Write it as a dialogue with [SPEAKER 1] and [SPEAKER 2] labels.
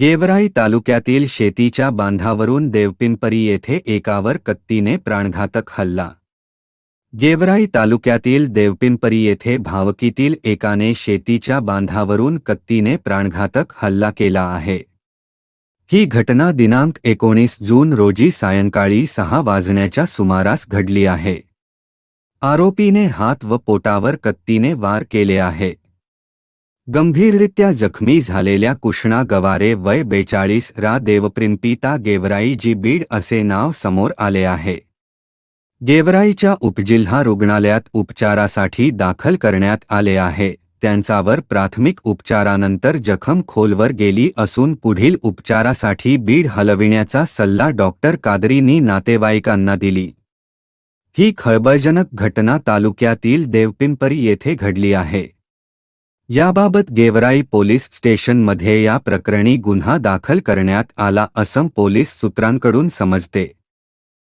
[SPEAKER 1] गेवराई तालुक्यातील शेतीच्या बांधावरून देवपिंपरी येथे एकावर कत्तीने प्राणघातक हल्ला. गेवराई तालुक्यातील देवपिंपरी येथे भावकीतील एकाने शेतीच्या बांधावरून कत्तीने प्राणघातक हल्ला केला आहे. ही घटना दिनांक एकोणीस जून रोजी सायंकाळी सहा वाजण्याच्या सुमारास घडली आहे. आरोपीने हात व पोटावर कत्तीने वार केले आहे. गंभीररित्या जखमी झालेल्या कुष्णा गवारे वय बेचाळीस रा देवप्रिंपिता गेवराई जी बीड असे नाव समोर आले आहे. गेवराईच्या उपजिल्हा रुग्णालयात उपचारासाठी दाखल करण्यात आले आहे. त्यांच्यावर प्राथमिक उपचारानंतर जखम खोलवर गेली असून पुढील उपचारासाठी बीड हलविण्याचा सल्ला डॉक्टर कादरींनी नातेवाईकांना दिली. ही खळबळजनक घटना तालुक्यातील देवपिंपरी येथे घडली आहे. याबाबत गेवराई पोलीस स्टेशनमध्ये या प्रकरणी गुन्हा दाखल करण्यात आला असं पोलीस सूत्रांकडून समजते.